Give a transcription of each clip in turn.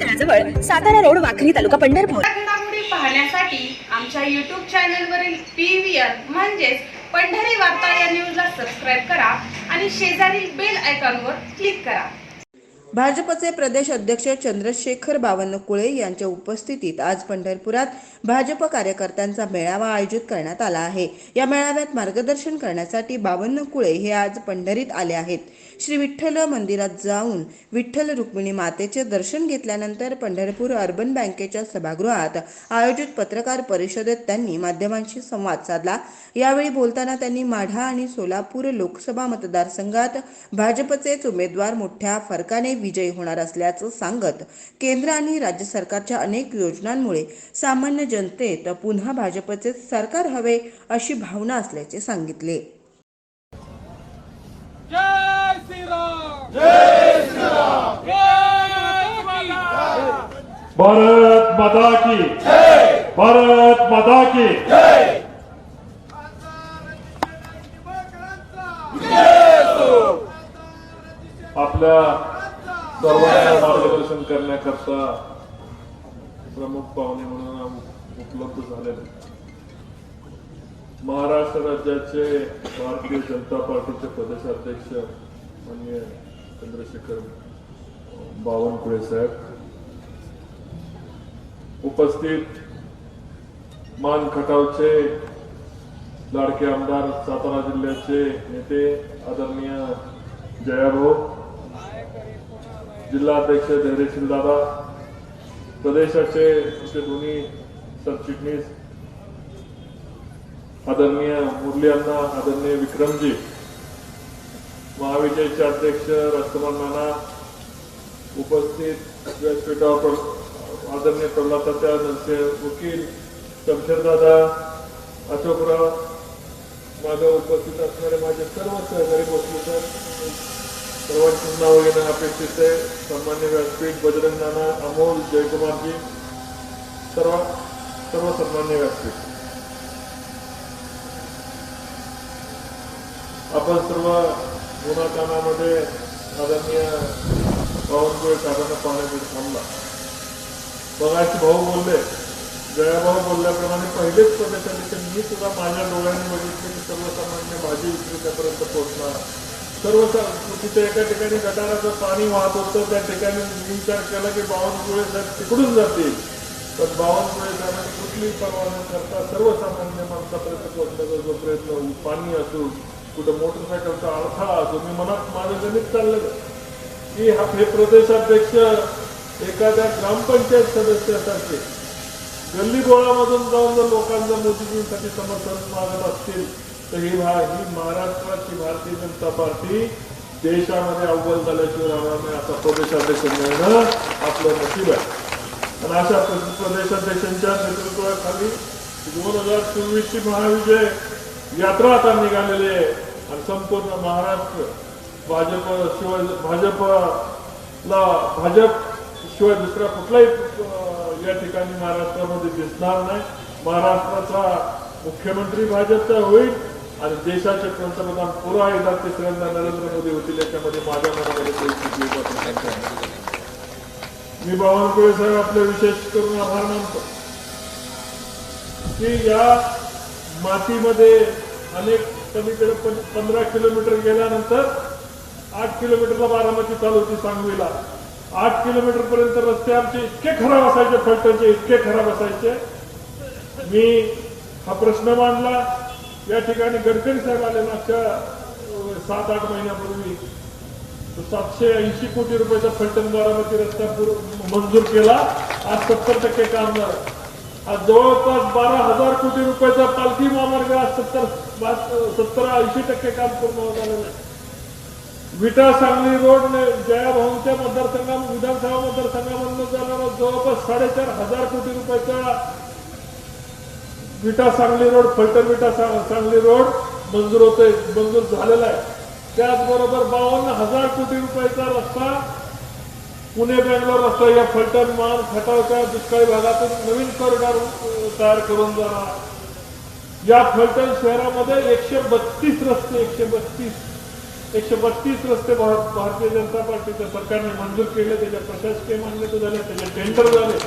तळाजवळ Satara road Wakhari taluka Pandharpur. पाहण्यासाठी आमच्या YouTube चॅनलवरील पी व्ही आर म्हणजेच पंढरी वार्ता या न्यूजला सबस्क्राईब करा आणि शेजारील बेल आयकॉनवर क्लिक करा. भाजपचे प्रदेश अध्यक्ष चंद्रशेखर बावनकुळे यांच्या उपस्थितीत आज पंढरपुरात भाजप कार्यकर्त्यांचा मेळावा आयोजित करण्यात आला आहे. या मेळाव्यात मार्गदर्शन करण्यासाठी बावनकुळे हे आज पंढरीत आले आहेत. श्री विठ्ठल मंदिरात जाऊन विठ्ठल रुक्मिणी मातेचे दर्शन घेतल्यानंतर पंढरपूर अर्बन बँकेच्या सभागृहात आयोजित पत्रकार परिषदेत त्यांनी माध्यमांशी संवाद साधला. यावेळी बोलताना त्यांनी माढा आणि सोलापूर लोकसभा मतदारसंघात भाजपचेच उमेदवार मोठ्या फरकाने विजयी होणार असल्याचं सांगत केंद्र आणि राज्य सरकारच्या अनेक योजनांमुळे सामान्य जनतेत पुन्हा भाजपचे सरकार हवे अशी भावना असल्याचे सांगितले जय श्रीराम जय श्रीराम जय भारत माता की। भारत माता की। आपल्या सर्वांना मार्गदर्शन करण्याकरता प्रमुख पाहुणे म्हणून उपलब्ध झालेले महाराष्ट्र राज्याचे भारतीय जनता पार्टीचे प्रदेशाध्यक्ष माननीय चंद्रशेखर बावनकुळे साहेब. उपस्थित मान खटावचे लाडके आमदार सातारा जिल्ह्याचे नेते आदरणीय जयाभाऊ जिल्हाध्यक्ष धैर्यशील दादा प्रदेशाचे आमचे दोन्ही सरचिटणीस आदरणीय मुरली अण्णा आदरणीय विक्रमजी महाविजयचे अध्यक्ष राजकुमार नाना उपस्थित व्यासपीठावर आदरणीय प्रल्हादाच्या नरसे वकील शमशेरदादा अशोकराव माझ्या उपस्थित असणारे माझे सर्व सहकारी बसले सर्वांची नाव घेणं अपेक्षित आहे. सन्मान्य व्यासपीठ बजरंग नाना अमोल जयकुमारजी सर्व सर्व सन्मान्य व्यासपीठ. आपण सर्व गुणाकानामध्ये आदरणीय बावनकुळे साहेबांना पाहण्यासाठी थांबला. बघायचे भाऊ बोलले जयाभाऊ बोलल्याप्रमाणे पहिलेच प्रदेशाध्यक्ष मी सुद्धा माझ्या डोळ्यांनी बघितले की सर्वसामान्य भाजी विक्रेत्यापर्यंत पोहोचणार. सर्व तिथे एका ठिकाणी गटाराचं पाणी वाहत होतं त्या ठिकाणी मी विचार केला की बावनकुळे साहेब तिकडून जातील पण बावनकुळे साहेबांनी कुठलीही पर्वा न करता सर्वसामान्य माणसापर्यंत पोहोचण्याचा जो प्रयत्न पाणी असून कुठं मोटरसायकलचा अडथळा असो मी मनात माझं गणित चाललं की? हा हे प्रदेशाध्यक्ष एखाद्या ग्रामपंचायत सदस्यासारखे गल्ली गोळामधून जाऊन जर लोकांच्या मोदीजींसाठी समर्थन मागत असतील तर ही भा ही महाराष्ट्राची भारतीय जनता पार्टी देशामध्ये अव्वल झाल्याशिवाय राहणार नाही असा प्रदेशाध्यक्ष मिळणं आपलं नशीब आहे. आणि अशा प्रदेशाध्यक्षांच्या नेतृत्वाखाली दोन हजार चोवीसची महाविजय यात्रा आता निघालेली आहे. संपूर्ण महाराष्ट्र भाजप शिवाय भाजपला भाजप शिवाय दुसरा कुठलाही या ठिकाणी महाराष्ट्रामध्ये दिसणार नाही. महाराष्ट्राचा मुख्यमंत्री भाजपचा होईल आणि देशाचे पंतप्रधान पुन्हा एकदा तिसऱ्यांदा नरेंद्र मोदी होतील याच्यामध्ये माझ्या मनामध्ये मी बावनकुळे साहेब आपले विशेष करून आभार मानतो की या मातीमध्ये अनेक सगळीकडे पंधरा किलोमीटर गेल्यानंतर आठ किलोमीटरला बारामती चालू होती सांगवीला. आठ किलोमीटर पर्यंत रस्ते आमचे इतके खराब असायचे फलटणचे इतके खराब असायचे. मी हा प्रश्न मांडला. या ठिकाणी गडकरी साहेब आले मागच्या सात आठ महिन्यापूर्वी. सातशे ऐंशी कोटी रुपयाचा फलटण बारामती रस्ता मंजूर केला. आज सत्तर टक्के काम झालं. आज जवळपास बारा हजार कोटी रुपयाचा पालखी महामार्ग आज सत्तर सत्तर ऐंशी टक्के काम पूर्ण झालेलं आहे. विटा सांगली रोड जया भाऊंच्या मतदारसंघा विधानसभा मतदारसंघामधून जाणारा जवळपास साडेचार हजार कोटी रुपयाचा विटा सांगली रोड फलटण विटा सांगली रोड मंजूर होतोय मंजूर झालेला आहे. त्याचबरोबर बावन्न हजार कोटी रुपयाचा रस्ता पुणे बेंगलोर रस्ता या फलटण मान खटावच्या दुष्काळी भागातून नवीन कॉरिडॉर तयार करून जाणार. या फलटण शहरामध्ये एकशे बत्तीस रस्ते एकशे बत्तीस एकशे बत्तीस रस्ते भारतीय जनता पार्टीच्या सरकारने मंजूर केले त्याच्या प्रशासकीय मान्यता झाले त्याचे टेंडर झाले.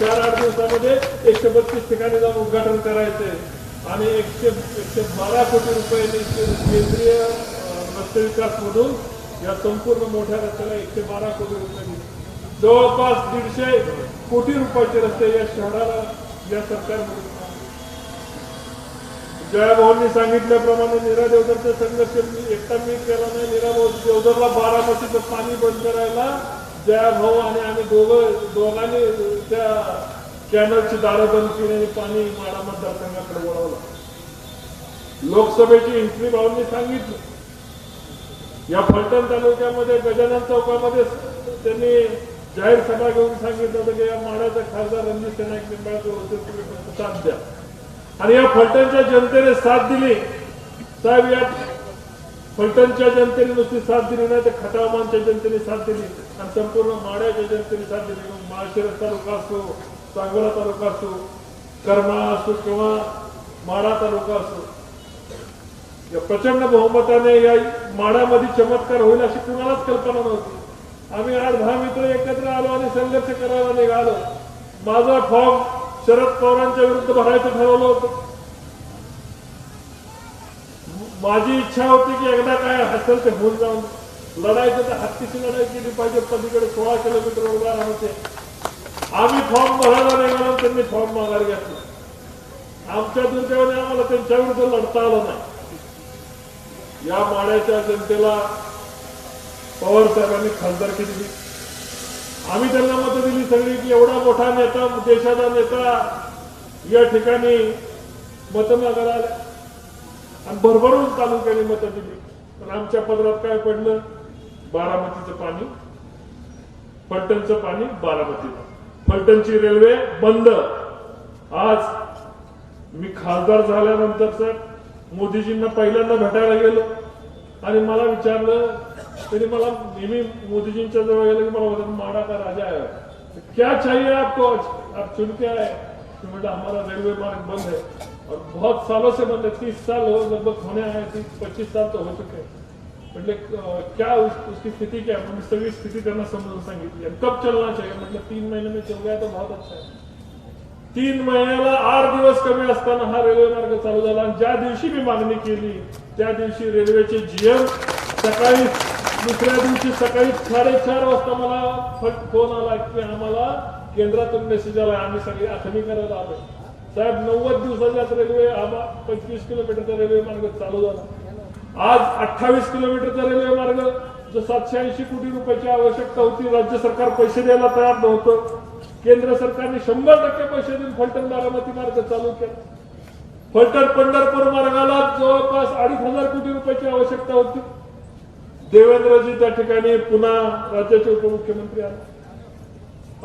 चार आठ दिवसामध्ये एकशे बत्तीस ठिकाणी जाऊन उद्घाटन करायचे आणि एकशे एकशे बारा कोटी रुपयांनी केंद्रीय रस्ते विकास मधून या संपूर्ण मोठ्या रस्त्याला एकशे बारा कोटी रुपये दिले. जवळपास दीडशे कोटी रुपयाचे रस्ते या शहराला या सरकारमध्ये जयाभाऊंनी सांगितल्याप्रमाणे नीरा देवधरचा संघर्ष मी एकटा मी केला नाही. नीरा भाऊ देवधरला बारामतीचं पाणी बंद करायला जयाभाऊ आणि आम्ही दोघं दोघांनी त्या कॅनलची दारं बंद केली आणि पाणी माडा मतदारसंघाकडे वळवलं. लोकसभेची एंट्री भाऊंनी सांगितलं. या फलटण तालुक्यामध्ये गजानन चौकामध्ये त्यांनी जाहीर सभा घेऊन सांगितलं होतं की या माडाचा खासदार रणजित नाईक निंबाळकर होते तुम्ही फक्त साथ द्या. आणि या फलटणच्या जनतेने साथ दिली. साहेब या फलटणच्या जनतेने नुसती साथ दिली नाही तर खटावमानच्या जनतेने साथ दिली. आणि संपूर्ण माड्याच्या जनतेने साथ दिली. मग माळशिरस तालुका असो सांगोला तालुका असो कर्मा असो किंवा माडा तालुका असो या प्रचंड बहुमताने या माडामध्ये चमत्कार होईल अशी कुणालाच कल्पना नव्हती. आम्ही आठ दहा मित्र एकत्र आलो आणि संघर्ष करायला निघालो. माझा फॉर्म शरद पवारांच्या विरुद्ध भरायचं ठरवलं होतं. माझी इच्छा होती की एकदा काय असेल ते होऊन जाऊन. लढायचं तर हत्तीची लढाई केली पाहिजे पलीकडे सोळा किलोमीटर उभा राहते आम्ही फॉर्म भरायला निघालो त्यांनी फॉर्म माघार घेतला. आमच्या दुर्दैवाने आम्हाला त्यांच्या विरुद्ध लढता आलं नाही. या माड्याच्या जनतेला पवार साहेबांनी खासदारकी दिली आम्ही त्यांना मतं दिली सगळी की एवढा मोठा नेता देशाचा नेता या ठिकाणी मतं मागायला आल्या आणि भरभरून तालुक्याने मतं दिली. पण आमच्या पदरात काय पडलं? बारामतीचं पाणी फलटणचं पाणी बारामतीला. फलटणची रेल्वे बंद. आज मी खासदार झाल्यानंतर सर मोदीजींना पहिल्यांदा भेटायला गेलो. आणि मला विचारलं तरी मला नेहमी मोदीजींच्या जवळ गेलं की मला माडा का राजा आहे? क्या चाहिए आपको? आप चुन के आए. तो हमारा रेलवे मार्ग बंद है. और बहुत सालों से बंद है तीस साल हो लगभग होने आए तीस पच्चीस साल तो हो चुके म्हटले क्या उस, उसकी स्थिति क्या है? सगळी स्थिती त्यांना समजून सांगितली कब चलना चाहिए? मतलब तीन महीने में चल गया तो बहुत अच्छा है। तीन महिन्याला आठ दिवस कमी असताना हा रेल्वे मार्ग चालू झाला आणि ज्या दिवशी मी मागणी केली त्या दिवशी रेल्वेचे जीएम सकाळी दुसऱ्या दिवशी सकाळी साडेचार वाजता मला फट फोन आला की आम्हाला केंद्रातून मेसेज आला. आम्ही सगळी आखणी करायला आलो. साहेब नव्वद दिवसाच्या रेल्वे आम्हा पंचवीस किलोमीटरचा रेल्वे मार्ग चालू झाला. आज अठ्ठावीस किलोमीटरचा रेल्वे मार्ग जो सातशे ऐंशी कोटी रुपयाची आवश्यकता होती राज्य सरकार पैसे द्यायला तयार नव्हतं. केंद्र सरकारने शंभर टक्के पैसे देऊन फलटण बारामती मार्ग चालू केला. फलटण पंढरपूर मार्गाला जवळपास अडीच हजार कोटी रुपयाची आवश्यकता होती. देवेंद्रजी त्या ठिकाणी पुन्हा राज्याचे उपमुख्यमंत्री आले.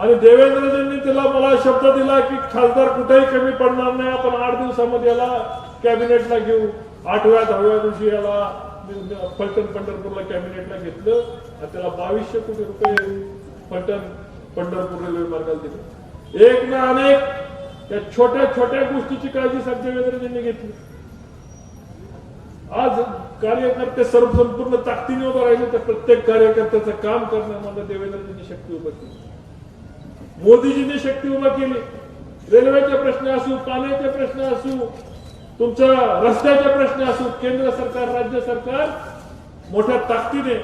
आणि देवेंद्रजींनी तिला मला शब्द दिला की खासदार कुठेही कमी पडणार नाही आपण आठ दिवसामध्ये याला कॅबिनेटला घेऊ. आठव्या दहाव्या दिवशी याला फलटण पंढरपूरला कॅबिनेटला घेतलं आणि त्याला बावीसशे कोटी रुपये फलटण पंढरपूर रेल्वे मार्गाला दिले एक ना अनेक या छोट्या छोट्या गोष्टीची काळजी संजय देवेंद्रजींनी घेतली. आज कार्यकर्ते सर्व संपूर्ण ताकदीने उभं राहिले तर प्रत्येक कार्यकर्त्याचं काम करण्यामध्ये देवेंद्रजींनी शक्ती उभं केली. मोदीजींनी शक्ती उभा केली. रेल्वेचे प्रश्न असू पाण्याचे प्रश्न असू तुमच्या रस्त्याचे प्रश्न असू केंद्र सरकार राज्य सरकार मोठ्या ताकदीने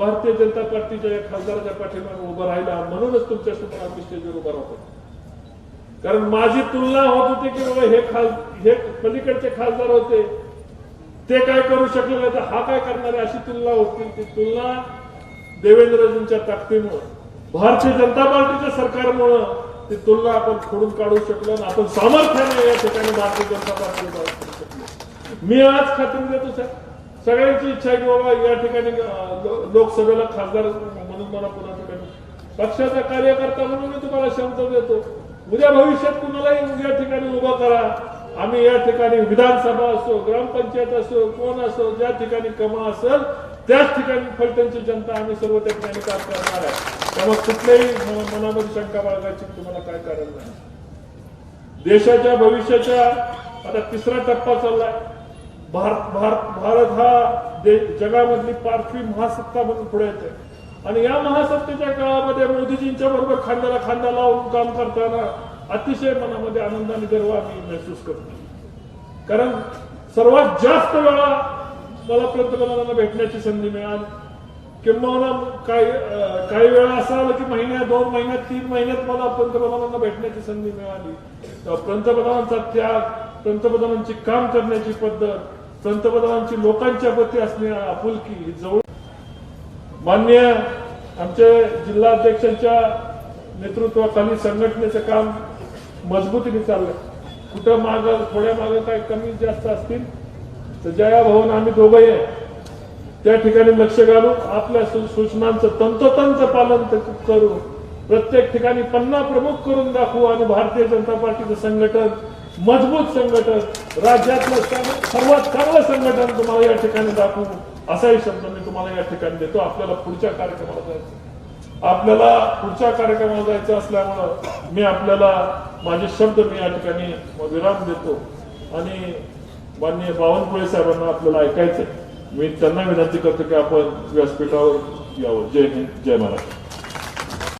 भारतीय जनता पार्टीच्या या खासदाराच्या पाठीमागे उभं राहिला म्हणूनच तुमच्यासमोर आम्ही स्टेजवर उभा राहतो. कारण माझी तुलना होत होती की बाबा हे खास हे पलीकडचे खासदार होते ते काय करू शकले नाही तर हा काय करणार आहे अशी तुलना होती ती तुलना देवेंद्रजींच्या ताकदीमुळं भारतीय जनता पार्टीच्या सरकारमुळं ती तुलना आपण खोडून काढू शकलो आणि आपण सामर्थ्याने या ठिकाणी भारतीय जनता पार्टी मी आज खात्री देतो साहेब. सगळ्यांची इच्छा आहे की बाबा या ठिकाणी लोकसभेला खासदार म्हणून मला पुन्हा ठिकाणी पक्षाचा कार्यकर्ता म्हणून मी तुम्हाला शब्द देतो. उद्या भविष्यात कुणालाही या ठिकाणी उभं करा. आम्ही या ठिकाणी विधानसभा असो ग्रामपंचायत असो कोण असो ज्या ठिकाणी कमा असेल त्याच ठिकाणी फलटणची जनता आम्ही सर्व त्या ठिकाणी काम करणार आहे. त्यामुळे कुठल्याही मनामध्ये शंका बाळगायची तुम्हाला काय कारण नाही. देशाच्या भविष्याच्या आता तिसरा टप्पा चाललाय. भारत भारत भारत हा जगामधली पाचवी महासत्ता म्हणून पुढे येते. आणि या महासत्तेच्या काळामध्ये मोदीजींच्या बरोबर खांद्याला खांदा लावून काम करताना अतिशय मनामध्ये आनंदाने गर्व आम्ही महसूस करतो. कारण सर्वात जास्त वेळा मला पंतप्रधानांना भेटण्याची संधी मिळाली. किंवा काही काही वेळा असं आलं की महिन्यात दोन महिन्यात तीन महिन्यात मला पंतप्रधानांना भेटण्याची संधी मिळाली. पंतप्रधानांचा त्याग पंतप्रधानांची काम करण्याची पद्धत पंतप्रधानांची लोकांच्या प्रती असणे आपुलकी जवळ मान्य आमच्या जिल्हाध्यक्षांच्या नेतृत्वाखाली संघटनेचं काम मजबूतीने चाललंय. कुठं माग थोड्या माग काही कमी जास्त असतील तर जया भवन आम्ही दोघंही आहे. त्या ठिकाणी लक्ष घालून आपल्या सूचनांचं तंतोतंत पालन करू प्रत्येक ठिकाणी पन्ना प्रमुख करून दाखवू आणि भारतीय जनता पार्टीचं संघटन मजबूत संघटन राज्यातलं सर्वात चांगलं संघटन तुम्हाला या ठिकाणी दाखवू. असाही शब्द मी तुम्हाला या ठिकाणी देतो. आपल्याला पुढच्या कार्यक्रमाला जायचं आपल्याला पुढच्या कार्यक्रमाला जायचं असल्यामुळं मी आपल्याला माझे शब्द मी या ठिकाणी विराम देतो. आणि माननीय बावनकुळे साहेबांना आपल्याला ऐकायचंय. मी त्यांना विनंती करतो की आपण व्यासपीठावर यावं. जय हिंद जय महाराष्ट्र.